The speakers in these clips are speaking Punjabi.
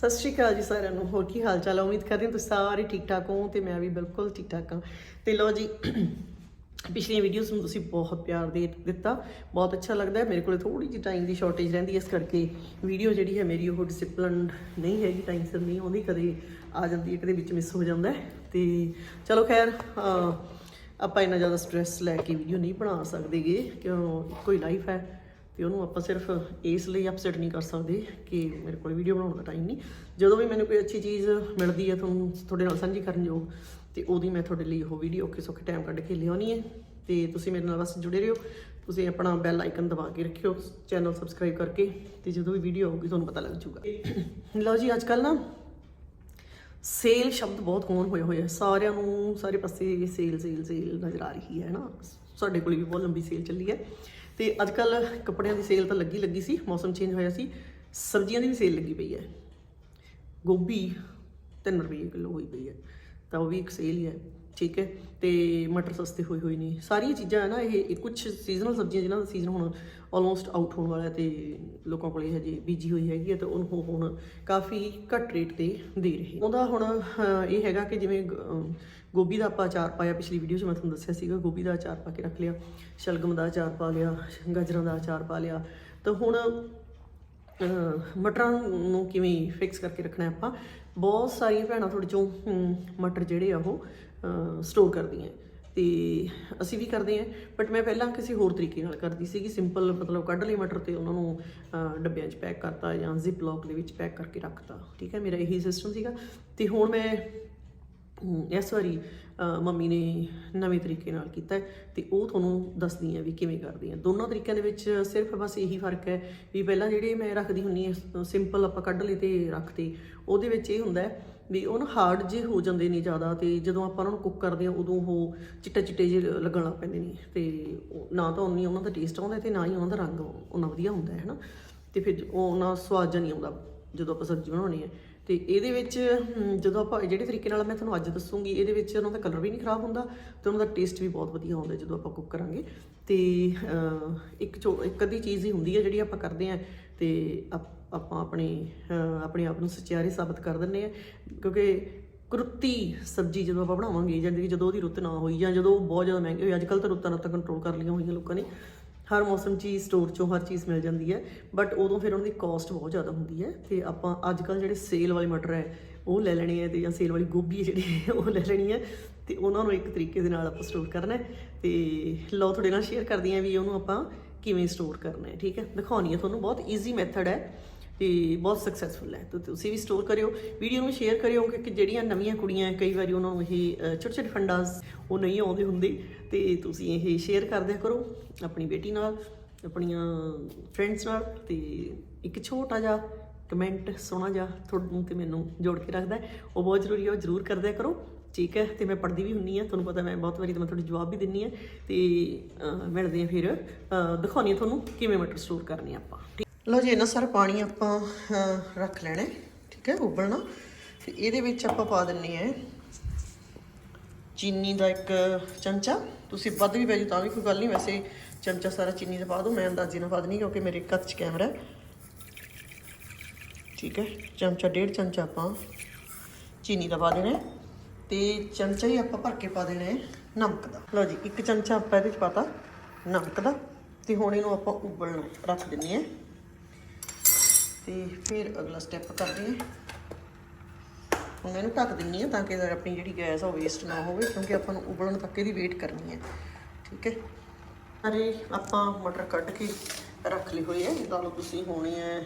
ਸਤਿ ਸ਼੍ਰੀ ਅਕਾਲ ਜੀ ਸਾਰਿਆਂ ਨੂੰ, ਹੋਰ ਕੀ ਹਾਲ ਚਾਲ ਹੈ ਉਮੀਦ ਕਰਦੀ ਹਾਂ ਤੁਸੀਂ ਸਾਰੇ ਠੀਕ ਠਾਕ ਹੋ ਤੇ ਮੈਂ ਵੀ ਬਿਲਕੁਲ ਠੀਕ ਠਾਕ ਹਾਂ। ਤੇ ਲੋ ਜੀ, ਪਿਛਲੀਆਂ ਵੀਡੀਓਜ਼ ਨੂੰ ਤੁਸੀਂ ਬਹੁਤ ਪਿਆਰ ਦੇ ਦਿੱਤਾ, ਬਹੁਤ ਅੱਛਾ ਲੱਗਦਾ ਹੈ। ਮੇਰੇ ਕੋਲ ਥੋੜੀ ਜਿਹੀ ਟਾਈਮ ਦੀ ਸ਼ਾਰਟੇਜ ਰਹਿੰਦੀ ਹੈ, ਇਸ ਕਰਕੇ ਵੀਡੀਓ ਜਿਹੜੀ ਹੈ ਮੇਰੀ ਉਹ ਡਿਸਪਲਿਨਡ ਨਹੀਂ ਹੈਗੀ ਟਾਈਮ ਸਿਰ ਨਹੀਂ ਆਉਂਦੀ, ਕਦੇ ਆ ਜਾਂਦੀ ਹੈ, ਕਦੇ ਵਿੱਚ ਮਿਸ ਹੋ ਜਾਂਦਾ ਹੈ। ਤੇ ਚਲੋ ਖੈਰ ਆਪਾਂ ਇੰਨਾ ਜ਼ਿਆਦਾ ਸਟ੍ਰੈਸ ਲੈ ਕੇ ਵੀਡੀਓ ਨਹੀਂ ਬਣਾ ਸਕਦੇਗੇ, ਕਿਉਂ? ਕੋਈ ਲਾਈਫ ਹੈ। ਤੇ ਉਹਨੂੰ ਆਪਾਂ ਸਿਰਫ ਇਸ ਲਈ ਅਪਸੈਟ ਨਹੀਂ ਕਰ ਸਕਦੇ ਕਿ ਮੇਰੇ ਕੋਲ ਵੀਡੀਓ ਬਣਾਉਣ ਦਾ ਟਾਈਮ ਨਹੀਂ। ਜਦੋਂ ਵੀ ਮੈਨੂੰ ਕੋਈ ਅੱਛੀ ਚੀਜ਼ ਮਿਲਦੀ ਹੈ ਤੁਹਾਨੂੰ ਤੁਹਾਡੇ ਨਾਲ ਸਾਂਝੀ ਕਰਨ ਯੋਗ, ਤੇ ਉਹਦੀ ਮੈਂ ਤੁਹਾਡੇ ਲਈ ਉਹ ਵੀਡੀਓ ਔਖੇ ਸੌਖੇ ਟਾਈਮ ਕੱਢ ਕੇ ਲਿਆਉਣੀ ਹੈ। ਤੇ ਤੁਸੀਂ ਮੇਰੇ ਨਾਲ ਬਸ ਜੁੜੇ ਰਹੋ। ਤੁਸੀਂ ਆਪਣਾ ਬੈਲ ਆਈਕਨ ਦਬਾ ਕੇ ਰੱਖਿਓ ਚੈਨਲ ਸਬਸਕ੍ਰਾਈਬ ਕਰਕੇ, ਤੇ ਜਦੋਂ ਵੀ ਵੀਡੀਓ ਆਊਗੀ ਤੁਹਾਨੂੰ ਪਤਾ ਲੱਗ ਜਾਊਗਾ। ਲਓ ਜੀ ਅੱਜ ਕੱਲ ਨਾ ਸੇਲ ਸ਼ਬਦ ਬਹੁਤ ਕੋਮਨ ਹੋਇਆ ਹੋਇਆ ਸਾਰਿਆਂ ਨੂੰ ਸਾਰੇ ਪਾਸੇ ਸੇਲ ਸੇਲ ਸੇਲ ਨਜ਼ਰ ਆ ਰਹੀ ਹੈ ਨਾ? ਸਾਡੇ ਕੋਲ ਵੀ ਬਹੁਤ ਲੰਬੀ ਸੇਲ ਚੱਲੀ ਹੈ। ਤੇ ਅੱਜ ਕੱਲ ਕੱਪੜਿਆਂ ਦੀ ਸੇਲ ਤਾਂ ਲੱਗੀ ਲੱਗੀ ਸੀ, ਮੌਸਮ ਚੇਂਜ ਹੋਇਆ ਸੀ, ਸਬਜ਼ੀਆਂ ਦੀ ਵੀ ਸੇਲ ਲੱਗੀ ਪਈ ਹੈ। ਗੋਭੀ 3 ਰੁਪਏ ਕਿਲੋ ਹੋਈ ਪਈ ਹੈ, ਤਾਂ ਉਹ ਵੀ ਇੱਕ ਸੇਲ ਹੀ ਹੈ, ਠੀਕ ਹੈ, ਤੇ ਮਟਰ ਸਸਤੇ ਹੋਏ ਹੋਏ ਨੇ। ਸਾਰੀਆਂ ਚੀਜ਼ਾਂ ਹੈ ਨਾ ਇਹ ਕੁਝ ਸੀਜ਼ਨਲ ਸਬਜ਼ੀਆਂ ਜਿਨ੍ਹਾਂ ਦਾ ਸੀਜ਼ਨ ਹੁਣ ਆਲਮੋਸਟ ਆਊਟ ਹੋਣ ਵਾਲਾ ਹੈ ਤੇ ਲੋਕਾਂ ਕੋਲੇ ਹਜੇ ਬੀਜੀ ਹੋਈ ਹੈਗੀ ਹੈ, ਤੇ ਉਹਨੂੰ ਹੁਣ ਕਾਫੀ ਘੱਟ ਰੇਟ ਤੇ ਦੇ ਰਹੇ ਉਹਦਾ ਹੁਣ ਇਹ ਹੈਗਾ ਕਿ ਜਿਵੇਂ ਗੋਭੀ ਦਾ ਆਪਾਂ ਅਚਾਰ ਪਾਇਆ, ਪਿਛਲੀ ਵੀਡੀਓ 'ਚ ਮੈਂ ਤੁਹਾਨੂੰ ਦੱਸਿਆ ਸੀਗਾ, ਗੋਭੀ ਦਾ ਅਚਾਰ ਪਾ ਕੇ ਰੱਖ ਲਿਆ, ਸ਼ਲਗਮ ਦਾ ਅਚਾਰ ਪਾ ਲਿਆ, ਗਾਜਰਾਂ ਦਾ ਅਚਾਰ ਪਾ ਲਿਆ। ਤਾਂ ਹੁਣ ਮਟਰਾਂ ਨੂੰ ਕਿਵੇਂ ਫਿਕਸ ਕਰਕੇ ਰੱਖਣਾ ਆਪਾਂ? ਬਹੁਤ ਸਾਰੀਆਂ ਭੈਣਾਂ ਤੁਹਾਡੇ ਚੋਂ ਮਟਰ ਜਿਹੜੇ ਆ ਉਹ ਸਟੋਰ ਕਰਦੀਆਂ ਤੇ ਅਸੀਂ ਵੀ ਕਰਦੇ ਹਾਂ ਬਟ ਮੈਂ ਪਹਿਲਾਂ ਕਿਸੇ ਹੋਰ ਤਰੀਕੇ ਨਾਲ ਕਰਦੀ ਸੀਗੀ ਸਿੰਪਲ ਮਤਲਬ ਕੱਢ ਲਈ ਮਟਰ ਤੇ ਉਹਨਾਂ ਨੂੰ ਡੱਬਿਆਂ 'ਚ ਪੈਕ ਕਰਤਾ ਜਾਂ ਜ਼ਿਪ ਲੌਕ ਦੇ ਵਿੱਚ ਪੈਕ ਕਰਕੇ ਰੱਖਤਾ। ਠੀਕ ਹੈ, ਮੇਰਾ ਇਹੀ ਸਿਸਟਮ ਸੀਗਾ। ਤੇ ਹੁਣ ਮੈਂ ਇਸ ਵਾਰੀ ਮੰਮੀ ਨੇ ਨਵੇਂ ਤਰੀਕੇ ਨਾਲ ਕੀਤਾ ਹੈ ਤੇ ਉਹ ਤੁਹਾਨੂੰ ਦੱਸਦੀ ਆ ਵੀ ਕਿਵੇਂ ਕਰਦੀ ਆ ਦੋਨੋਂ ਤਰੀਕਿਆਂ ਦੇ ਵਿੱਚ ਸਿਰਫ ਬਸ ਇਹੀ ਫ਼ਰਕ ਹੈ ਵੀ ਪਹਿਲਾਂ ਜਿਹੜੇ ਮੈਂ ਰੱਖਦੀ ਹੁੰਨੀ ਆ ਸਿੰਪਲ ਆਪਾਂ ਕੱਢ ਲਏ ਤੇ ਰੱਖਤੇ, ਉਹਦੇ ਵਿੱਚ ਇਹ ਹੁੰਦਾ ਹੈ ਵੀ ਉਹ ਨਾ ਹਾਰਡ ਜੇ ਹੋ ਜਾਂਦੇ ਨੇ ਜ਼ਿਆਦਾ ਤੇ ਜਦੋਂ ਆਪਾਂ ਉਹਨਾਂ ਨੂੰ ਕੁੱਕ ਕਰਦੇ ਆ ਉਦੋਂ ਉਹ ਚਿੱਟੇ ਚਿੱਟੇ ਜਿਹੇ ਲੱਗਣ ਲੱਗ ਪੈਂਦੇ ਨੇ ਤੇ ਨਾ ਤਾਂ ਉਨੀ ਉਹਨਾਂ ਦਾ ਟੇਸਟ ਆਉਂਦਾ ਤੇ ਨਾ ਹੀ ਉਹਨਾਂ ਦਾ ਰੰਗ ਉਹਨਾਂ ਵਧੀਆ ਹੁੰਦਾ ਹੈ, ਹਨਾ? ਤੇ ਫਿਰ ਉਹ ਉਹਨਾਂ ਸਵਾਦ ਜਿਹਾ ਨਹੀਂ ਆਉਂਦਾ ਜਦੋਂ ਆਪਾਂ ਸਬਜ਼ੀ ਬਣਾਉਣੀ ਹੈ। ਤੇ ਇਹਦੇ ਵਿੱਚ ਜਦੋਂ ਆਪਾਂ ਜਿਹੜੇ ਤਰੀਕੇ ਨਾਲ ਮੈਂ ਤੁਹਾਨੂੰ ਅੱਜ ਦੱਸੂਗੀ, ਇਹਦੇ ਵਿੱਚ ਉਹਨਾਂ ਦਾ ਕਲਰ ਵੀ ਨਹੀਂ ਖਰਾਬ ਹੁੰਦਾ ਤੇ ਉਹਨਾਂ ਦਾ ਟੇਸਟ ਵੀ ਬਹੁਤ ਵਧੀਆ ਆਉਂਦਾ ਜਦੋਂ ਆਪਾਂ ਕੁੱਕ ਕਰਾਂਗੇ। ਤੇ ਇੱਕ ਚੋ, ਇੱਕ ਅੱਧੀ ਚੀਜ਼ ਹੀ ਹੁੰਦੀ ਹੈ ਜਿਹੜੀ ਆਪਾਂ ਕਰਦੇ ਆਂ ਤੇ ਆਪਾਂ ਆਪਣੇ ਆਪਣੇ ਆਪ ਨੂੰ ਸੱਚਿਆਰੇ ਸਾਬਤ ਕਰ ਦਿੰਦੇ ਆ ਕਿਉਂਕਿ ਕਰੁੱਤੀ ਸਬਜ਼ੀ ਜਦੋਂ ਆਪਾਂ ਬਣਾਵਾਂਗੇ ਜਾਂ ਜਦੋਂ ਉਹਦੀ ਰੁੱਤ ਨਾ ਹੋਈ ਜਾਂ ਜਦੋਂ ਬਹੁਤ ਜ਼ਿਆਦਾ ਮਹਿੰਗੀ ਹੋਈ ਅੱਜ ਕੱਲ ਤਾਂ ਰੁੱਤਾਂ ਰੁੱਤਾਂ ਕੰਟਰੋਲ ਕਰ ਲਈਆਂ ਹੋਈਆਂ ਲੋਕਾਂ ਨੇ ਹਰ ਮੌਸਮ 'ਚ ਹੀ ਸਟੋਰ 'ਚੋਂ ਹਰ ਚੀਜ਼ ਮਿਲ ਜਾਂਦੀ ਹੈ ਬਟ ਉਦੋਂ ਫਿਰ ਉਹਨਾਂ ਦੀ ਕਾਸਟ ਬਹੁਤ ਜ਼ਿਆਦਾ ਹੁੰਦੀ ਹੈ ਤੇ ਆਪਾਂ ਅੱਜ ਕੱਲ ਜਿਹੜੇ ਸੇਲ ਵਾਲੇ ਮਟਰ ਹੈ, ਉਹ ਲੈ ਲੈਣੇ ਹੈ ਤੇ ਜਾਂ ਸੇਲ ਵਾਲੀ ਗੋਭੀ ਹੈ ਜਿਹੜੀ ਉਹ ਲੈ ਲੈਣੀ ਹੈ ਤੇ ਉਹਨਾਂ ਨੂੰ ਇੱਕ ਤਰੀਕੇ ਦੇ ਨਾਲ ਆਪਾਂ ਸਟੋਰ ਕਰਨਾ ਹੈ ਤੇ ਲਓ ਤੁਹਾਡੇ ਨਾਲ ਸ਼ੇਅਰ ਕਰਦੀ ਹਾਂ ਵੀ ਉਹਨੂੰ ਆਪਾਂ ਕਿਵੇਂ ਸਟੋਰ ਕਰਨਾ ਹੈ, ਠੀਕ ਹੈ? ਦਿਖਾਉਣੀ ਹੈ ਤੁਹਾਨੂੰ, ਬਹੁਤ ਈਜ਼ੀ ਮੈਥਡ ਹੈ। ਤੇ ਬਹੁਤ ਸਕਸੈਸਫੁਲ ਹੈ। ਤੇ ਤੁਸੀਂ ਵੀ ਸਟੋਰ ਕਰਿਓ ਵੀਡੀਓ ਨੂੰ ਸ਼ੇਅਰ ਕਰਿਓ ਕਿਉਂਕਿ ਜਿਹੜੀਆਂ ਨਵੀਆਂ ਕੁੜੀਆਂ ਹੈ, ਕਈ ਵਾਰੀ ਉਹਨਾਂ ਨੂੰ ਇਹ ਛੋਟੇ ਛੋਟੇ ਫੰਡਾਸ ਉਹ ਨਹੀਂ ਆਉਂਦੇ ਹੁੰਦੇ। ਤੇ ਤੁਸੀਂ ਇਹ ਸ਼ੇਅਰ ਕਰਦਿਆ ਕਰੋ ਆਪਣੀ ਬੇਟੀ ਨਾਲ ਆਪਣੀਆਂ ਫਰੈਂਡਸ ਨਾਲ ਤੇ ਇੱਕ ਛੋਟਾ ਜਿਹਾ ਕਮੈਂਟ ਸੋਹਣਾ ਜਿਹਾ ਤੁਹਾਨੂੰ ਤੇ ਮੈਨੂੰ ਜੋੜ ਕੇ ਰੱਖਦਾ ਉਹ ਬਹੁਤ ਜ਼ਰੂਰੀ ਹੈ ਉਹ ਜ਼ਰੂਰ ਕਰਦਿਆ ਕਰੋ। ਠੀਕ ਹੈ ਤੇ ਮੈਂ ਪੜ੍ਹਦੀ ਵੀ ਹੁੰਨੀ ਆ ਤੁਹਾਨੂੰ ਪਤਾ ਮੈਂ ਬਹੁਤ ਵਾਰੀ ਤਾਂ ਮੈਂ ਤੁਹਾਡੇ ਜਵਾਬ ਵੀ ਦਿੰਨੀ ਆ ਤੇ ਅ, ਮਿਲਦੇ ਆ ਫਿਰ ਅ, ਦਿਖਾਉਣੀ ਤੁਹਾਨੂੰ ਕਿਵੇਂ ਮਟਰ ਸਟੋਰ ਕਰਨੀ ਆਪਾਂ। ਠੀਕ ਲਓ ਜੀ ਇਹਨਾਂ ਸਾਰਾ ਪਾਣੀ ਆਪਾਂ ਰੱਖ ਲੈਣਾ ਠੀਕ ਹੈ, ਉਬਲਣਾ। ਤੇ ਇਹਦੇ ਵਿੱਚ ਆਪਾਂ ਪਾ ਦਿੰਨੇ ਆ ਚੀਨੀ ਦਾ ਇੱਕ ਚਮਚਾ। ਤੁਸੀਂ ਵੱਧ ਵੀ ਪੈ ਜਾਓ ਤਾਂ ਵੀ ਕੋਈ ਗੱਲ ਨਹੀਂ, ਵੈਸੇ ਚਮਚਾ ਸਾਰਾ ਚੀਨੀ ਦਾ ਪਾ ਦਿਓ, ਮੈਂ ਅੰਦਾਜ਼ੇ ਨਾਲ ਪਾ ਦਿੰਨੀ ਕਿਉਂਕਿ ਮੇਰੇ ਕੱਚ 'ਚ ਕੈਮਰਾ ਹੈ। ਠੀਕ ਹੈ, ਚਮਚਾ, ਡੇਢ ਚਮਚਾ ਆਪਾਂ ਚੀਨੀ ਦਾ ਪਾ ਦੇਣਾ ਹੈ ਤੇ ਚਮਚਾ ਹੀ ਆਪਾਂ ਭਰ ਕੇ ਪਾ ਦੇਣਾ ਹੈ ਨਮਕ ਦਾ। ਲਓ ਜੀ, ਇੱਕ ਚਮਚਾ ਆਪਾਂ ਇਹਦੇ 'ਚ ਪਾਤਾ ਨਮਕ ਦਾ ਤੇ ਹੁਣ ਇਹਨੂੰ ਆਪਾਂ ਉਬਲਣ, ਰੱਖ ਦਿੰਨੇ ਆ ਤੇ ਫਿਰ ਅਗਲਾ ਸਟੈਪ ਕਰਦੇ ਹਾਂ। ਹੁਣ ਇਹਨੂੰ ਢੱਕ ਦਿੰਨੀ ਆ ਤਾਂ ਕਿ ਆਪਣੀ ਜਿਹੜੀ ਗੈਸ ਆ ਉਹ ਵੇਸਟ ਨਾ ਹੋਵੇ, ਕਿਉਂਕਿ ਆਪਾਂ ਨੂੰ ਉਬਲਣ ਤੱਕ ਇਹਦੀ ਵੇਟ ਕਰਨੀ ਹੈ। ਠੀਕ ਹੈ? ਅਰੇ ਆਪਾਂ ਮਟਰ ਕੱਢ ਕੇ ਰੱਖ ਲਏ ਹੋਏ ਹੈ ਲਾ ਲਓ ਤੁਸੀਂ ਹੋਣੀ ਹੈ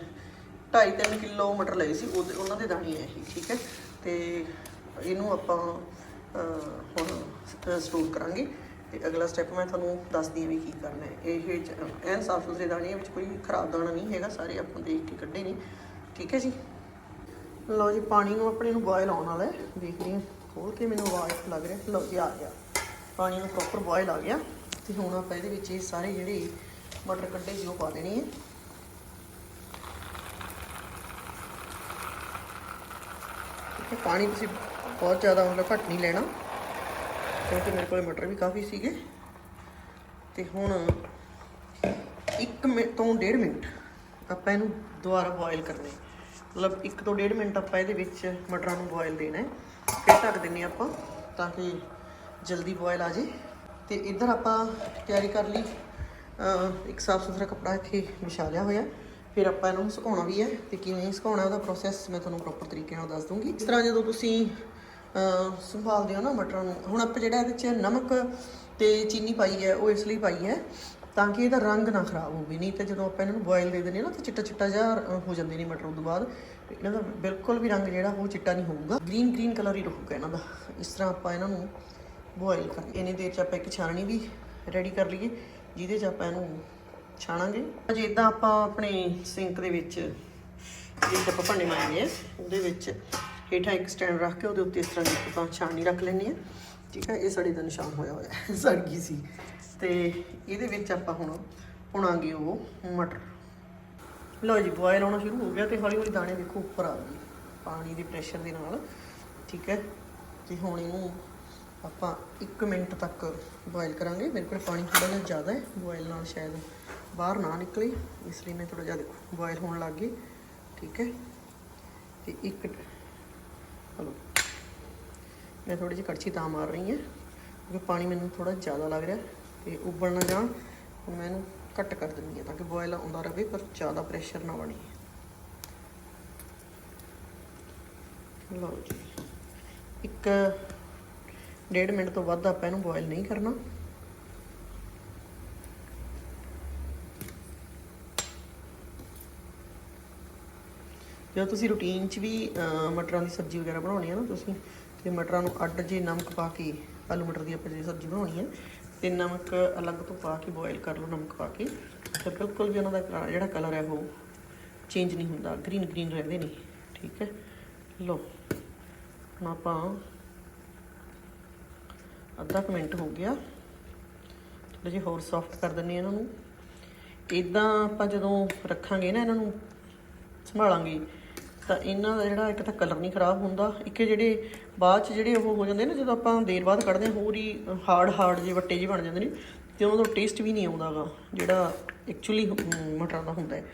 2.5-3 ਕਿਲੋ ਮਟਰ ਲਏ ਸੀ, ਉਹਦੇ ਉਹਨਾਂ ਦੇ ਦਾਣੇ ਆ ਇਹ, ਠੀਕ ਹੈ? ਤੇ ਇਹਨੂੰ ਆਪਾਂ ਹੁਣ ਸਟੋਰ ਕਰਾਂਗੇ। ਤੇ ਅਗਲਾ ਸਟੈਪ ਮੈਂ ਤੁਹਾਨੂੰ ਦੱਸਦੀ ਹਾਂ ਵੀ ਕੀ ਕਰਨਾ ਹੈ। ਇਹ ਐਨ ਸਾਫ਼ ਸੁਥਰੇ ਦਾਣੇ ਆ, ਵਿੱਚ ਕੋਈ ਖਰਾਬ ਦਾਣਾ ਨਹੀਂ ਹੈਗਾ ਸਾਰੇ ਆਪਾਂ ਦੇਖ ਕੇ ਕੱਢੇ ਨੇ। ਠੀਕ ਹੈ ਜੀ? ਲਓ ਜੀ ਪਾਣੀ ਨੂੰ ਆਪਣੇ ਨੂੰ ਬੋਇਲ ਆਉਣ ਵਾਲਾ ਹੈ। ਦੇਖਦੇ ਹਾਂ ਖੋਲ ਕੇ ਮੈਨੂੰ ਆਵਾਜ਼ ਲੱਗ ਰਿਹਾ। ਲਓ ਜੀ ਆ ਗਿਆ। ਪਾਣੀ ਨੂੰ ਪ੍ਰੋਪਰ ਬੋਇਲ ਆ ਗਿਆ। ਤੇ ਹੁਣ ਆਪਾਂ ਇਹਦੇ ਵਿੱਚ ਇਹ ਸਾਰੇ ਜਿਹੜੇ ਮਟਰ ਕੱਢੇ ਸੀ ਉਹ ਪਾ ਦੇਣੇ ਹੈ ਪਾਣੀ ਤੁਸੀਂ ਬਹੁਤ ਜ਼ਿਆਦਾ ਮਤਲਬ ਘੱਟ ਨਹੀਂ ਲੈਣਾ। ਕਿਉਂਕਿ ਮੇਰੇ ਕੋਲ ਮਟਰ ਵੀ ਕਾਫੀ ਸੀਗੇ। ਤੇ ਹੁਣ 1 ਮਿੰਟ ਤੋਂ 1.5 ਮਿੰਟ ਆਪਾਂ ਇਹਨੂੰ ਦੁਬਾਰਾ ਬੋਇਲ ਕਰਨਾ ਹੈ ਮਤਲਬ 1 ਤੋਂ 1.5 ਮਿੰਟ ਆਪਾਂ ਇਹਦੇ ਵਿੱਚ ਮਟਰਾਂ ਨੂੰ ਬੋਇਲ ਦੇਣਾ ਹੈ। ਫਿਰ ਢੱਕ ਦਿੰਨੇ ਆਪਾਂ ਤਾਂ ਕਿ ਜਲਦੀ ਬੋਇਲ ਆ ਜੇ ਤੇ ਇੱਧਰ ਆਪਾਂ ਤਿਆਰੀ ਕਰ ਲਈ। ਇੱਕ ਸਾਫ਼ ਸੁਥਰਾ ਕੱਪੜਾ ਇੱਥੇ ਵਿਛਾ ਲਿਆ ਹੋਇਆ। ਫਿਰ ਆਪਾਂ ਇਹਨੂੰ ਸੁਕਾਉਣਾ ਵੀ ਹੈ। ਤੇ ਕਿਵੇਂ ਸੁਕਾਉਣਾ ਉਹਦਾ ਪ੍ਰੋਸੈਸ ਮੈਂ ਤੁਹਾਨੂੰ ਪ੍ਰੋਪਰ ਤਰੀਕੇ ਨਾਲ ਦੱਸ ਦੂੰਗੀ। ਇਸ ਤਰ੍ਹਾਂ ਜਦੋਂ ਤੁਸੀਂ ਸੰਭਾਲਦੇ ਹੋ ਨਾ ਮਟਰਾਂ ਨੂੰ। ਹੁਣ ਆਪਾਂ ਜਿਹੜਾ ਇਹਦੇ 'ਚ ਨਮਕ ਤੇ ਚੀਨੀ ਪਾਈ ਹੈ, ਉਹ ਇਸ ਲਈ ਪਾਈ ਹੈ ਤਾਂ ਕਿ ਇਹਦਾ ਰੰਗ ਨਾ ਖਰਾਬ ਹੋਵੇ। ਨਹੀਂ ਤਾਂ ਜਦੋਂ ਆਪਾਂ ਇਹਨਾਂ ਨੂੰ ਬੋਇਲ ਦੇ ਦਿੰਦੇ ਹਾਂ ਨਾ, ਤਾਂ ਚਿੱਟਾ ਚਿੱਟਾ ਜਿਹਾ ਹੋ ਜਾਂਦੇ ਨੇ ਮਟਰ ਉਦੋਂ ਬਾਅਦ। ਇਹਨਾਂ ਦਾ ਬਿਲਕੁਲ ਵੀ ਰੰਗ ਜਿਹੜਾ, ਉਹ ਚਿੱਟਾ ਨਹੀਂ ਹੋਊਗਾ। ਗ੍ਰੀਨ ਗ੍ਰੀਨ ਕਲਰ ਹੀ ਰਹੂਗਾ ਇਹਨਾਂ ਦਾ। ਇਸ ਤਰ੍ਹਾਂ ਆਪਾਂ ਇਹਨਾਂ ਨੂੰ ਬੋਇਲ ਕਰ ਇੰਨੀ ਦੇਰ ਚ ਆਪਾਂ ਇੱਕ ਛਾਣਨੀ ਵੀ ਰੈਡੀ ਕਰ ਲਈਏ, ਜਿਹਦੇ ਚ ਆਪਾਂ ਇਹਨੂੰ ਛਾਣਾਂਗੇ। ਅਜੇ ਇਦਾਂ ਆਪਾਂ ਆਪਣੇ ਸਿੰਕ ਦੇ ਵਿੱਚ ਜਿਹੜੇ ਆਪਾਂ ਭਾਂਡੇ ਮਾਂਜਦੇ ਆ ਉਹਦੇ ਵਿੱਚ ਹੇਠਾਂ ਇੱਕ ਸਟੈਂਡ ਰੱਖ ਕੇ ਉਹਦੇ ਉੱਤੇ ਇਸ ਤਰ੍ਹਾਂ ਦੀ ਆਪਾਂ ਛਾਣਨੀ ਰੱਖ ਲੈਂਦੇ ਆ ਠੀਕ ਹੈ, ਇਹ ਸੜੇ ਦਾ ਨਿਸ਼ਾਨ ਹੋਇਆ ਹੋਇਆ ਹੈ। ਸੜ ਗਈ ਸੀ। ਤੇ ਇਹਦੇ ਵਿੱਚ ਆਪਾਂ ਹੁਣ ਪੁਣਾਂਗੇ ਉਹ ਮਟਰ। ਲਓ ਜੀ ਬੋਇਲ ਹੋਣਾ ਸ਼ੁਰੂ ਹੋ ਗਿਆ ਤੇ ਹੌਲੀ ਹੌਲੀ ਦਾਣੇ ਦੇਖੋ ਉੱਪਰ ਆ ਗਏ, ਪਾਣੀ ਦੇ ਪ੍ਰੈਸ਼ਰ ਦੇ ਨਾਲ। ਠੀਕ ਹੈ, ਤੇ ਹੁਣ ਇਹਨੂੰ ਆਪਾਂ 1 ਮਿੰਟ ਤੱਕ ਬੋਇਲ ਕਰਾਂਗੇ। ਮੇਰੇ ਕੋਲ ਪਾਣੀ ਥੋੜਾ ਜਿਹਾ ਜ਼ਿਆਦਾ ਹੈ ਬੋਇਲ ਨਾਲ ਸ਼ਾਇਦ ਬਾਹਰ ਨਾ ਨਿਕਲੇ, ਇਸ ਲਈ ਮੈਂ ਥੋੜਾ ਜਿਹਾ ਦੇਖੋ ਬੋਇਲ ਹੋਣ ਲੱਗ ਗਈ। ਠੀਕ ਹੈ, ਤੇ ਇੱਕ ਹਲੋ ਮੈਂ ਥੋੜੀ ਜਿਹੀ ਕੜਛੀ ਤਾਂ ਮਾਰ ਰਹੀ ਹਾਂ, ਕਿਉਂਕਿ ਪਾਣੀ ਮੈਨੂੰ ਥੋੜਾ ਜ਼ਿਆਦਾ ਲੱਗ ਰਿਹਾ ਤੇ ਉਬਲ ਨਾ ਜਾਣ, ਹੁਣ ਮੈਂ ਇਹਨੂੰ ਘੱਟ ਕਰ ਦਿੰਦੀ ਹਾਂ ਤਾਂ ਕਿ ਬੋਇਲ ਆਉਂਦਾ ਰਹੇ ਪਰ ਜ਼ਿਆਦਾ ਪ੍ਰੈਸ਼ਰ ਨਾ ਬਣੇ। ਲਓ ਜੀ। ਇੱਕ ਡੇਢ ਮਿੰਟ ਤੋਂ ਵੱਧ ਆਪਾਂ ਇਹਨੂੰ ਬੋਇਲ ਨਹੀਂ ਕਰਨਾ। ਜਦੋਂ ਤੁਸੀਂ ਰੂਟੀਨ 'ਚ ਵੀ ਮਟਰਾਂ ਦੀ ਸਬਜ਼ੀ ਵਗੈਰਾ ਬਣਾਉਣੀ ਹੈ ਨਾ ਤੁਸੀਂ, ਤੇ ਮਟਰਾਂ ਨੂੰ ਅੱਡ ਜੇ ਨਮਕ ਪਾ ਕੇ, ਆਲੂ ਮਟਰ ਦੀ ਆਪਾਂ ਜਿਹੜੀ ਸਬਜ਼ੀ ਬਣਾਉਣੀ ਹੈ ਤੇ ਨਮਕ ਅਲੱਗ ਤੋਂ ਪਾ ਕੇ ਬੋਇਲ ਕਰ ਲਓ ਨਮਕ ਪਾ ਕੇ, ਤੇ ਬਿਲਕੁਲ ਵੀ ਉਹਨਾਂ ਦਾ ਕਲਰ- ਜਿਹੜਾ ਕਲਰ ਹੈ ਉਹ ਚੇਂਜ ਨਹੀਂ ਹੁੰਦਾ ਗ੍ਰੀਨ ਗ੍ਰੀਨ ਰਹਿੰਦੇ ਨੇ, ਠੀਕ ਹੈ? ਲਓ, ਹੁਣ ਆਪਾਂ ਅੱਧਾ ਕੁ ਮਿੰਟ ਹੋ ਗਿਆ ਥੋੜੇ ਜਿਹਾ ਹੋਰ ਸੌਫਟ ਕਰ ਦਿੰਨੇ ਆ ਇਹਨਾਂ ਨੂੰ। ਇਦਾਂ ਆਪਾਂ ਜਦੋਂ ਰੱਖਾਂਗੇ ਨਾ ਇਹਨਾਂ ਨੂੰ, ਸੰਭਾਲਾਂਗੇ। ਤਾਂ ਇਹਨਾਂ ਦਾ ਜਿਹੜਾ ਇੱਕ ਤਾਂ ਕਲਰ ਨਹੀਂ ਖਰਾਬ ਹੁੰਦਾ, ਇੱਕ ਜਿਹੜੇ ਬਾਅਦ ਚ ਜਿਹੜੇ ਉਹ ਹੋ ਜਾਂਦੇ ਨੇ, ਜਦੋਂ ਆਪਾਂ ਦੇਰ ਬਾਅਦ ਕੱਢਦੇ ਹਾਂ, ਹੋਰ ਹੀ ਹਾਰਡ ਹਾਰਡ ਜਿਹੇ ਵੱਟੇ ਜਿਹੇ ਬਣ ਜਾਂਦੇ ਨੇ, ਤੇ ਉਹਨਾਂ ਦਾ ਟੇਸਟ ਵੀ ਨਹੀਂ ਆਉਂਦਾਗਾ ਜਿਹੜਾ ਐਕਚੁਅਲੀ ਮਟਰ ਦਾ ਹੁੰਦਾ ਹੈ।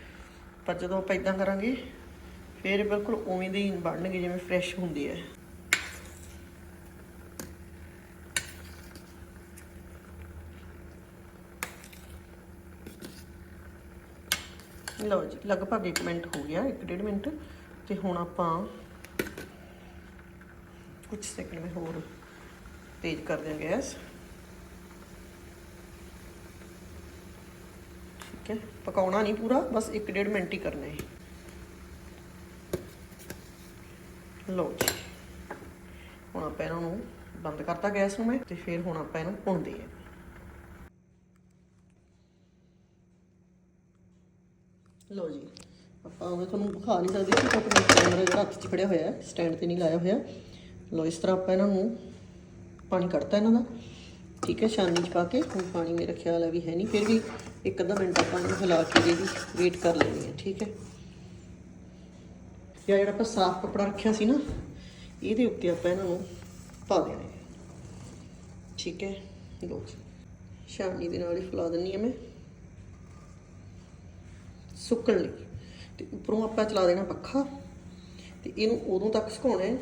ਪਰ ਜਦੋਂ ਆਪਾਂ ਇਦਾਂ ਕਰਾਂਗੇ, ਫਿਰ ਬਿਲਕੁਲ ਉਵੇਂ ਦੇ ਹੀ ਬਣਨਗੇ, ਜਿਵੇਂ ਫਰੈਸ਼ ਹੁੰਦੀ ਹੈ ਲਓ ਜੀ, ਲਗਭਗ 1 ਮਿੰਟ ਹੋ ਗਿਆ 1.5 ਮਿੰਟ। ਤੇ ਹੁਣ ਆਪਾਂ ਕੁਝ ਸੈਕਿੰਡ ਮੈਂ ਹੋਰ ਤੇਜ਼ ਕਰ ਦਿਆਂ ਗੈਸ ਠੀਕ ਹੈ, ਪਕਾਉਣਾ ਨਹੀਂ ਪੂਰਾ, ਬਸ 1.5 ਮਿੰਟ ਹੀ ਕਰਨਾ ਹੈ। ਲਓ ਜੀ, ਹੁਣ ਆਪਾਂ ਇਹਨਾਂ ਨੂੰ ਬੰਦ ਕਰਤਾ ਗੈਸ ਨੂੰ ਮੈਂ, ਤੇ ਫਿਰ ਹੁਣ ਆਪਾਂ ਇਹਨੂੰ ਭੁੰਨਦੇ ਹਾਂ। ਲਓ ਜੀ। ਆਪਾਂ ਉਹ ਤੁਹਾਨੂੰ ਦਿਖਾ ਨਹੀਂ ਸਕਦੀ ਕਿ ਆਪਣਾ ਕੈਮਰਾ ਜਿਹੜਾ ਹੱਥ 'ਚ ਫੜਿਆ ਹੋਇਆ ਸਟੈਂਡ ਤੇ ਨਹੀਂ ਲਾਇਆ ਹੋਇਆ। ਲਓ, ਇਸ ਤਰ੍ਹਾਂ ਆਪਾਂ ਇਹਨਾਂ ਨੂੰ ਪਾਣੀ ਕੱਢਤਾ ਇਹਨਾਂ ਦਾ। ਠੀਕ ਹੈ, ਛਾਨਣੀ 'ਚ ਪਾ ਕੇ, ਹੁਣ ਪਾਣੀ ਮੇਰਾ ਖਿਆਲ ਹੈ ਵੀ ਹੈ ਨਹੀਂ, ਫਿਰ ਵੀ ਇੱਕ ਅੱਧਾ ਮਿੰਟ ਆਪਾਂ ਇਹਨੂੰ ਹਿਲਾ ਕੇ ਇਹਦੀ ਵੇਟ ਕਰ ਲੈਣੀ ਹੈ, ਠੀਕ ਹੈ। ਇਹ ਜਿਹੜਾ ਆਪਾਂ ਸਾਫ਼ ਕੱਪੜਾ ਰੱਖਿਆ ਸੀ ਨਾ, ਇਹਦੇ ਉੱਤੇ ਆਪਾਂ ਇਹਨਾਂ ਨੂੰ ਪਾ ਦੇਣਾ ਠੀਕ ਹੈ, ਲਓ ਛਾਨਣੀ ਦੇ ਨਾਲ ਹੀ ਫੈਲਾ ਦਿੰਨੀ ਆ ਮੈਂ। ਸੁੱਕਣ ਲਈ। ਤੇ ਉੱਪਰੋਂ ਆਪਾਂ ਚਲਾ ਦੇਣਾ ਪੱਖਾ ਤੇ ਇਹਨੂੰ ਉਦੋਂ ਤੱਕ ਸੁਕਾਉਣਾ ਹੈ।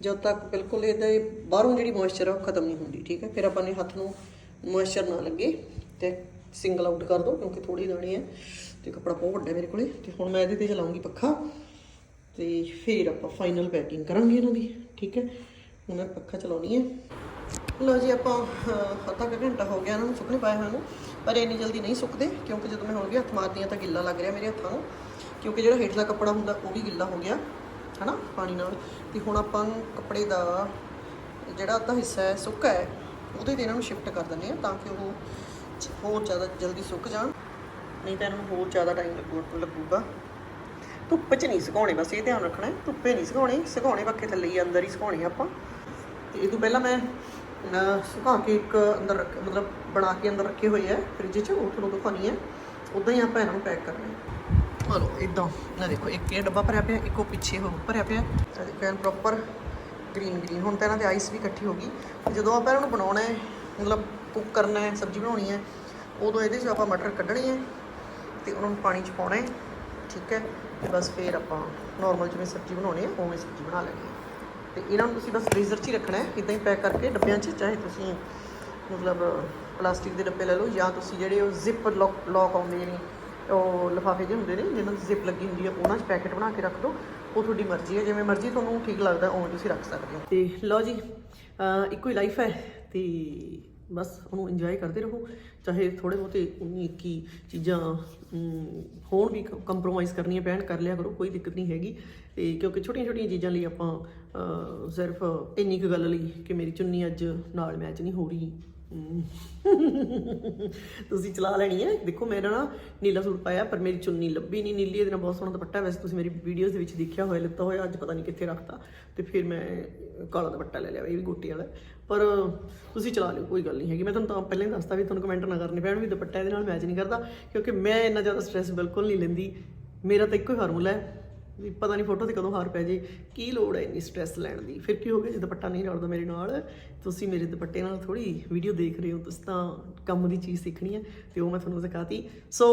ਜਦ ਤੱਕ ਬਿਲਕੁਲ ਇਹਦੇ ਬਾਹਰੋਂ ਜਿਹੜੀ ਮੋਇਸਚਰ ਆ ਉਹ ਖਤਮ ਨਹੀਂ ਹੁੰਦੀ ਠੀਕ ਹੈ? ਫਿਰ ਆਪਾਂ ਨੇ ਹੱਥ ਨੂੰ ਮੋਇਸਚਰ ਨਾ ਲੱਗੇ ਤੇ ਸਿੰਗਲ ਆਊਟ ਕਰ ਦੋ ਕਿਉਂਕਿ ਥੋੜੀ ਦਾਣੀ ਹੈ ਤੇ ਕੱਪੜਾ ਬਹੁਤ ਵੱਡਾ ਮੇਰੇ ਕੋਲੇ। ਤੇ ਹੁਣ ਮੈਂ ਇਹਦੇ ਤੇ ਚਲਾਉਂਗੀ ਪੱਖਾ ਤੇ ਫਿਰ ਆਪਾਂ ਫਾਈਨਲ ਪੈਕਿੰਗ ਕਰਾਂਗੇ ਇਹਨਾਂ ਦੀ ਠੀਕ ਹੈ? ਹੁਣ ਮੈਂ ਪੱਖਾ ਚਲਾਉਣੀ ਹੈ। ਲਓ ਜੀ ਆਪਾਂ ਅਹ, ਅੱਧਾ ਘੰਟਾ ਹੋ ਗਿਆ ਇਹਨਾਂ ਨੂੰ ਸੁੱਕਣੇ ਪਾਏ ਹੋਏ ਨੂੰ। ਪਰ ਇੰਨੀ ਜਲਦੀ ਨਹੀਂ ਸੁੱਕਦੇ, ਕਿਉਂਕਿ ਜਦੋਂ ਮੈਂ ਹੁਣ ਵੀ ਹੱਥ ਮਾਰਦੀ ਹਾਂ ਤਾਂ ਗਿੱਲਾ ਲੱਗ ਰਿਹਾ ਮੇਰੇ ਹੱਥਾਂ ਨੂੰ, ਕਿਉਂਕਿ ਜਿਹੜਾ ਹੇਠਲਾ ਕੱਪੜਾ ਹੁੰਦਾ ਉਹ ਵੀ ਗਿੱਲਾ ਹੋ ਗਿਆ, ਹਨਾ, ਪਾਣੀ ਨਾਲ। ਤੇ ਹੁਣ ਆਪਾਂ ਕੱਪੜੇ ਦਾ ਜਿਹੜਾ ਅੱਧਾ ਹਿੱਸਾ ਹੈ, ਸੁੱਕਾ ਹੈ, ਉਹਦੇ ਤੇ ਇਹਨਾਂ ਨੂੰ ਸ਼ਿਫਟ ਕਰ ਦਿੰਦੇ ਆ ਤਾਂ ਕਿ ਉਹ ਹੋਰ ਜ਼ਿਆਦਾ ਜਲਦੀ ਸੁੱਕ ਜਾਣ। ਨਹੀਂ ਤਾਂ ਇਹਨਾਂ ਨੂੰ ਹੋਰ ਜ਼ਿਆਦਾ ਟਾਈਮ ਲੱਗੂ, ਲੱਗੂਗਾ। ਧੁੱਪ 'ਚ ਨਹੀਂ ਸੁਕਾਉਣੇ, ਬਸ ਇਹ ਧਿਆਨ ਰੱਖਣਾ ਹੈ, ਧੁੱਪੇ ਨਹੀਂ ਸੁਕਾਉਣੇ ਸੁਕਾਉਣੇ ਪੱਖੇ ਥੱਲੇ ਹੀ, ਅੰਦਰ ਹੀ ਸੁਕਾਉਣੇ ਆਪਾਂ। ਤੇ ਇਹ ਤੋਂ ਪਹਿਲਾਂ ਮੈਂ ਸੁਕਾ ਕੇ ਇੱਕ ਅੰਦਰ ਰੱਖ- ਮਤਲਬ ਬਣਾ ਕੇ ਅੰਦਰ ਰੱਖੇ ਹੋਏ ਆ, ਫ੍ਰਿਜ 'ਚ, ਉਹ ਤੁਹਾਨੂੰ ਦਿਖਾਉਣੀ ਹੈ ਉਦਾਂ ਹੀ ਆਪਾਂ ਇਹਨਾਂ ਨੂੰ ਪੈਕ ਕਰਨਾ ਹੈ। ਹਲੋ ਇਦਾਂ ਨਾ ਦੇਖੋ, ਇੱਕ ਇਹ ਡੱਬਾ ਭਰਿਆ ਪਿਆ, ਇੱਕ ਉਹ ਪਿੱਛੇ ਹੋ ਭਰਿਆ ਪਿਆ। ਇਹ ਦੇਖੋ ਐਨ ਪ੍ਰੋਪਰ ਗ੍ਰੀਨ ਗ੍ਰੀਨ ਹੁਣ ਤਾਂ ਇਹਨਾਂ ਤੇ ਆਈਸ ਵੀ ਇਕੱਠੀ ਹੋ ਗਈ। ਤੇ ਜਦੋਂ ਆਪਾਂ ਇਹਨਾਂ ਨੂੰ ਬਣਾਉਣਾ ਹੈ, ਮਤਲਬ ਕੁੱਕ ਕਰਨਾ ਹੈ, ਸਬਜ਼ੀ ਬਣਾਉਣੀ ਹੈ, ਉਦੋਂ ਇਹਦੇ 'ਚ ਆਪਾਂ ਮਟਰ ਕੱਢਣੇ ਹੈ ਤੇ ਉਹਨਾਂ ਨੂੰ ਪਾਣੀ 'ਚ ਪਾਉਣਾ ਹੈ, ਠੀਕ ਹੈ। ਤੇ ਬਸ ਫਿਰ ਆਪਾਂ ਨਾਰਮਲ ਜਿਵੇਂ ਸਬਜ਼ੀ ਬਣਾਉਣੀ ਹੈ, ਉਵੇਂ ਸਬਜ਼ੀ ਬਣਾ ਲੈਣੀ ਹੈ। ਤੇ ਇਹਨਾਂ ਨੂੰ ਤੁਸੀਂ ਬਸ ਫ੍ਰੀਜ਼ਰ 'ਚ ਹੀ ਰੱਖਣਾ ਹੈ ਇਦਾਂ ਹੀ ਪੈਕ ਕਰਕੇ ਡੱਬਿਆਂ 'ਚ, ਚਾਹੇ ਤੁਸੀਂ ਮਤਲਬ ਪਲਾਸਟਿਕ ਦੇ ਡੱਬੇ ਲੈ ਲਓ ਜਾਂ ਤੁਸੀਂ ਜਿਹੜੇ ਉਹ ਜ਼ਿਪ ਲੌਕ ਲੌਕ ਆਉਂਦੇ ਨੇ, ਉਹ ਲਿਫਾਫੇ ਜਿਹੇ ਹੁੰਦੇ ਨੇ, ਜਿਹਨਾਂ 'ਚ ਜ਼ਿਪ ਲੱਗੀ ਹੁੰਦੀ ਹੈ, ਉਹਨਾਂ 'ਚ ਪੈਕੇਟ ਬਣਾ ਕੇ ਰੱਖ ਦਿਓ, ਉਹ ਤੁਹਾਡੀ ਮਰਜ਼ੀ ਹੈ, ਜਿਵੇਂ ਮਰਜ਼ੀ ਤੁਹਾਨੂੰ ਠੀਕ ਲੱਗਦਾ, ਉਵੇਂ ਤੁਸੀਂ ਰੱਖ ਸਕਦੇ ਹੋ। ਤੇ ਲਓ ਜੀ ਇੱਕੋ ਹੀ ਲਾਈਫ ਹੈ ਤੇ ਬਸ ਉਹਨੂੰ ਇੰਜੋਏ ਕਰਦੇ ਰਹੋ, ਚਾਹੇ ਥੋੜੇ ਬਹੁਤੇ ਉਨੀ ਇੱਕੀ ਚੀਜ਼ਾਂ ਹੋਣ ਵੀ ਕੰਪਰੋਮਾਈਜ਼ ਕਰਨੀਆਂ ਪੈਣ, ਕਰ ਲਿਆ ਕਰੋ, ਕੋਈ ਦਿੱਕਤ ਨਹੀਂ ਹੈਗੀ। ਤੇ ਕਿਉਂਕਿ ਛੋਟੀਆਂ ਛੋਟੀਆਂ ਚੀਜ਼ਾਂ ਲਈ ਆਪਾਂ ਸਿਰਫ ਇੰਨੀ ਕੁ ਗੱਲ ਲਈ ਕਿ ਮੇਰੀ ਚੁੰਨੀ ਅੱਜ ਨਾਲ ਮੈਚ ਨਹੀਂ ਹੋ ਰਹੀ। ਤੁਸੀਂ ਚਲਾ ਲੈਣੀ ਹੈ। ਦੇਖੋ ਮੇਰਾ ਨਾ ਨੀਲਾ ਸੂਟ ਪਾਇਆ, ਪਰ ਮੇਰੀ ਚੁੰਨੀ ਲੱਭੀ ਨਹੀਂ ਨੀਲੀ, ਇਹਦੇ ਨਾਲ ਬਹੁਤ ਸੋਹਣਾ ਦੁਪੱਟਾ। ਵੈਸੇ ਤੁਸੀਂ ਮੇਰੀ ਵੀਡੀਓਜ਼ ਦੇ ਵਿੱਚ ਦੇਖਿਆ ਹੋਇਆ, ਲਿੱਤਾ ਹੋਇਆ, ਅੱਜ ਪਤਾ ਨਹੀਂ ਕਿੱਥੇ ਰੱਖਤਾ। ਤੇ ਫਿਰ ਮੈਂ ਕਾਲਾ ਦੁਪੱਟਾ ਲੈ ਲਿਆ, ਇਹ ਵੀ ਗੋਟੀ ਵਾਲਾ। ਪਰ ਤੁਸੀਂ ਚਲਾ ਲਿਓ, ਕੋਈ ਗੱਲ ਨਹੀਂ ਹੈਗੀ। ਮੈਂ ਤੁਹਾਨੂੰ ਤਾਂ ਪਹਿਲਾਂ ਹੀ ਦੱਸਤਾ ਵੀ ਤੁਹਾਨੂੰ ਕਮੈਂਟ ਨਾ ਕਰਨੇ ਪੈਣ, ਵੀ ਦੁਪੱਟਾ ਇਹਦੇ ਨਾਲ ਮੈਚ ਨਹੀਂ ਕਰਦਾ, ਕਿਉਂਕਿ ਮੈਂ ਇੰਨਾ ਜ਼ਿਆਦਾ ਸਟ੍ਰੈਸ ਬਿਲਕੁਲ ਨਹੀਂ ਲੈਂਦੀ। ਮੇਰਾ ਤਾਂ ਇੱਕੋ ਹੀ ਫਾਰਮੂਲਾ ਹੈ, ਵੀ ਪਤਾ ਨਹੀਂ ਫੋਟੋ ਤੇ ਕਦੋਂ ਹਾਰ ਪੈ ਜੇ। ਕੀ ਲੋੜ ਹੈ ਇੰਨੀ ਸਟ੍ਰੈਸ ਲੈਣ ਦੀ? ਫਿਰ ਕੀ ਹੋ ਗਿਆ ਜੇ ਦੁਪੱਟਾ ਨਹੀਂ ਰਲਦਾ ਮੇਰੇ ਨਾਲ? ਤੁਸੀਂ ਮੇਰੇ ਦੁਪੱਟੇ ਨਾਲ ਥੋੜੀ ਵੀਡੀਓ ਦੇਖ ਰਹੇ ਹੋ, ਤੁਸੀਂ ਤਾਂ ਕੰਮ ਦੀ ਚੀਜ਼ ਸਿੱਖਣੀ ਹੈ, ਤੇ ਉਹ ਮੈਂ ਤੁਹਾਨੂੰ ਸਿਖਾਤੀ। ਸੋ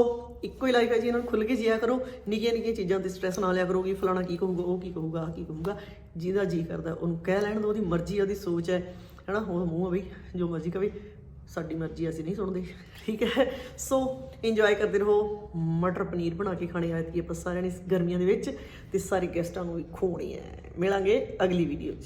ਇੱਕੋ ਹੀ ਲਾਈਫ ਹੈ ਜੀ, ਇਹਨਾਂ ਨੂੰ ਖੁੱਲ ਕੇ ਜੀਆ ਕਰੋ। ਨਿੱਕੀਆਂ ਨਿੱਕੀਆਂ ਚੀਜ਼ਾਂ ਤੇ ਸਟ੍ਰੈਸ ਨਾ ਲਿਆ ਕਰੋ ਕਿ ਫਲਾਣਾ ਕੀ ਕਹੂਗਾ, ਉਹ ਕੀ ਕਹੂਗਾ, ਆਹ ਕੀ ਕਹੂਗਾ। ਜਿਹਦਾ ਜੀ ਕਰਦਾ, ਉਹਨੂੰ ਕਹਿ ਲੈਣ ਦੋ ਉਹਦੀ ਮਰਜ਼ੀ ਉਹਦੀ ਸੋਚ ਹੈ। ਹੈਨਾ, ਉਹ ਮੂੰਹ ਆ ਬਈ, ਜੋ ਮਰਜ਼ੀ ਕਵੇ ਸਾਡੀ ਮਰਜ਼ੀ ਅਸੀਂ ਨਹੀਂ ਸੁਣਦੇ, ਠੀਕ ਹੈ? ਸੋ ਇੰਜੋਏ ਕਰਦੇ ਰਹੋ, ਮਟਰ ਪਨੀਰ ਬਣਾ ਕੇ ਖਾਣੇ ਆਏ ਕਿ ਆਪਾਂ ਸਾਰਿਆਂ ਨੇ ਗਰਮੀਆਂ ਦੇ ਵਿੱਚ, ਤੇ ਸਾਰੇ ਗੈਸਟਾਂ ਨੂੰ ਵੀ ਖੋਣੀ ਹੈ ਮਿਲਾਂਗੇ ਅਗਲੀ ਵੀਡੀਓ 'ਚ।